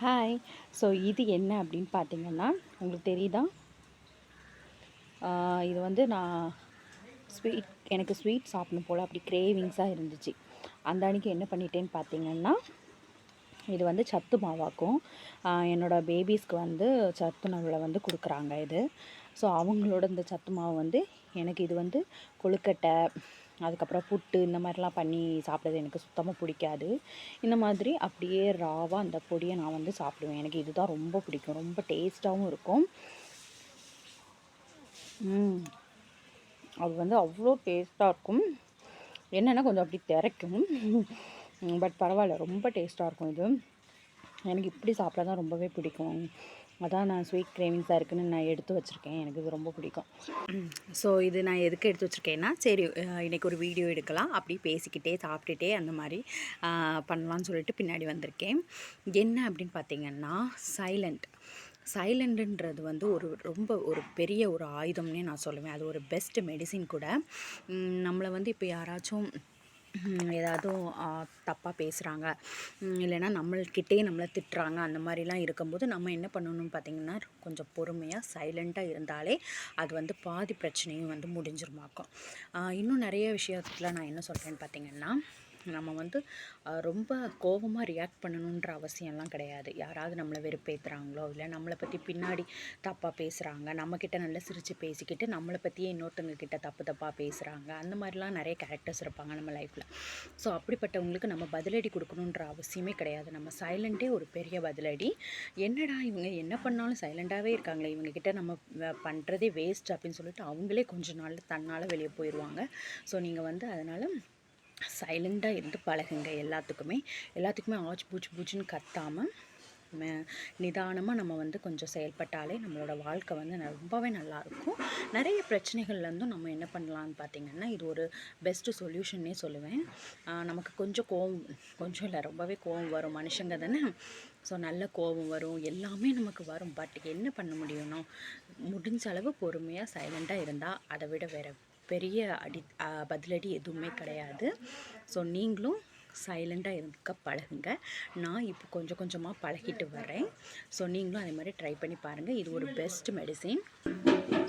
Hi so இது என்ன அப்படின்னு பார்த்தீங்கன்னா உங்களுக்கு தெரியுதா? இது வந்து நான் ஸ்வீட் எனக்கு ஸ்வீட் சாப்பிடணும் போல் அப்படி கிரேவிங்ஸாக இருந்துச்சு. அந்த அன்றைக்கி என்ன பண்ணிட்டேன்னு பார்த்தீங்கன்னா இது வந்து சத்து மாவாக்கும். என்னோடய பேபிஸ்க்கு வந்து சத்து வந்து கொடுக்குறாங்க இது. ஸோ அவங்களோட இந்த சத்து மாவு வந்து எனக்கு இது வந்து கொழுக்கட்டை அதுக்கப்புறம் புட்டு இந்த மாதிரிலாம் பண்ணி சாப்பிட்றது எனக்கு சுத்தமாக பிடிக்காது. இந்த மாதிரி அப்படியே ராவாக அந்த பொடியை நான் வந்து சாப்பிடுவேன். எனக்கு இதுதான் ரொம்ப பிடிக்கும். ரொம்ப டேஸ்ட்டாகவும் இருக்கும். அது வந்து அவ்வளோ டேஸ்ட்டாக இருக்கும். என்னென்னா கொஞ்சம் அப்படி திரைக்கும் பட் பரவாயில்ல ரொம்ப டேஸ்ட்டாக இருக்கும் இது. எனக்கு இப்படி சாப்பிட தான் ரொம்பவே பிடிக்கும். அதான் நான் ஸ்வீட் கிரேவிங்ஸாக இருக்குன்னு நான் எடுத்து வச்சுருக்கேன். எனக்கு இது ரொம்ப பிடிக்கும். ஸோ இது நான் எதுக்கு எடுத்து வச்சுருக்கேன்னா சரி இன்றைக்கி ஒரு வீடியோ எடுக்கலாம். அப்படி பேசிக்கிட்டே சாப்பிட்டுட்டே அந்த மாதிரி பண்ணலான்னு சொல்லிட்டு பின்னாடி வந்திருக்கேன். என்ன அப்படின்னு பார்த்தீங்கன்னா சைலண்ட் சைலண்ட்டுன்றது வந்து ஒரு ரொம்ப ஒரு பெரிய ஒரு ஆயுதம்னே நான் சொல்லுவேன். அது ஒரு பெஸ்ட் மெடிசின் கூட. நம்மளை வந்து இப்போ யாராச்சும் ஏதாவதும் ஏதாவது தப்பாக பேசுகிறாங்க இல்லைன்னா நம்மள்கிட்டே நம்மளை திட்டுறாங்க. அந்த மாதிரிலாம் இருக்கும்போது நம்ம என்ன பண்ணணும்னு பார்த்திங்கன்னா கொஞ்சம் பொறுமையாக சைலண்ட்டாக இருந்தாலே அது வந்து பாதி பிரச்சனையும் வந்து முடிஞ்சிருமாக்கும். இன்னும் நிறைய விஷயத்தில் நான் என்ன சொல்கிறேன்னு பார்த்திங்கன்னா நம்ம வந்து ரொம்ப கோபமாக ரியாக்ட் பண்ணணுன்ற அவசியம்லாம் கிடையாது. யாராவது நம்மளை வெறுப்பேற்றுறாங்களோ இல்லை நம்மளை பற்றி பின்னாடி தப்பாக பேசுகிறாங்க நம்மக்கிட்ட நல்லா சிரித்து பேசிக்கிட்டு நம்மளை பற்றியே இன்னொருத்தவங்க கிட்ட தப்பு தப்பாக பேசுகிறாங்க அந்த மாதிரிலாம் நிறைய கேரக்டர்ஸ் இருப்பாங்க நம்ம லைஃப்பில் ஸோ அப்படிப்பட்டவங்களுக்கு நம்ம பதிலடி கொடுக்கணுன்ற அவசியமே கிடையாது. நம்ம சைலண்ட்டே ஒரு பெரிய பதிலடி. என்னடா இவங்க என்ன பண்ணாலும் சைலண்ட்டாகவே இருக்காங்களே இவங்கக்கிட்ட நம்ம பண்ணுறதே வேஸ்ட் அப்படின்னு சொல்லிட்டு அவங்களே கொஞ்ச நாள் தன்னால் வெளியே போயிடுவாங்க ஸோ நீங்கள் வந்து அதனால் சைலண்ட்டாக இருந்து பழகுங்க எல்லாத்துக்குமே. எல்லாத்துக்குமே ஆச்சு பூச்சு பூச்சின்னு கத்தாமல் நிதானமாக நம்ம வந்து கொஞ்சம் செயல்பட்டாலே நம்மளோட வாழ்க்கை வந்து ரொம்பவே நல்லாயிருக்கும் நிறைய பிரச்சனைகள்லேருந்தும் நம்ம என்ன பண்ணலான்னு பார்த்திங்கன்னா இது ஒரு பெஸ்ட்டு சொல்யூஷன்னே சொல்லுவேன். நமக்கு கொஞ்சம் கோவம் கொஞ்சம் இல்லை ரொம்பவே கோவம் வரும் மனுஷங்க தானே. ஸோ நல்ல கோபம் வரும் எல்லாமே நமக்கு வரும். பட் என்ன பண்ண முடியும்னா முடிஞ்ச அளவு பொறுமையாக சைலண்ட்டாக இருந்தால் அதை விட வேறு பெரிய அடி பதிலடி எதுவுமே கிடையாது. ஸோ நீங்களும் சைலண்ட்டாக இருக்க பழகுங்க. நான் இப்போ கொஞ்சம் கொஞ்சமாக பழகிட்டு வரேன் ஸோ நீங்களும் அதே மாதிரி ட்ரை பண்ணி பாருங்கள் இது ஒரு பெஸ்ட் மெடிசின்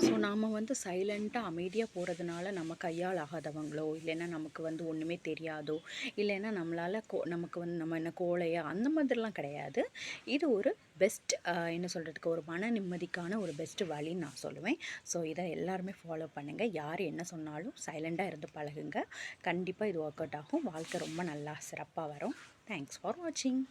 ஸோ நாம் வந்து சைலண்ட்டாக அமைதியாக போகிறதுனால நம்ம கையால் ஆகாதவங்களோ இல்லைன்னா நமக்கு வந்து ஒன்றுமே தெரியாதோ இல்லைன்னா நம்மளால் கோ நமக்கு வந்து நம்ம என்ன கோழையா அந்த மாதிரிலாம் கிடையாது. இது ஒரு பெஸ்ட் என்ன சொல்கிறதுக்கு ஒரு மன நிம்மதிக்கான ஒரு பெஸ்ட் வழின்னு நான் சொல்லுவேன். ஸோ இதை எல்லாருமே ஃபாலோ பண்ணுங்கள் யார் என்ன சொன்னாலும் சைலண்ட்டாக இருந்து பழகுங்க. கண்டிப்பாக இது ஒர்க் அவுட் ஆகும். வாழ்க்கை ரொம்ப நல்லா சிறப்பாக வரும். தேங்க்ஸ் ஃபார் வாட்சிங்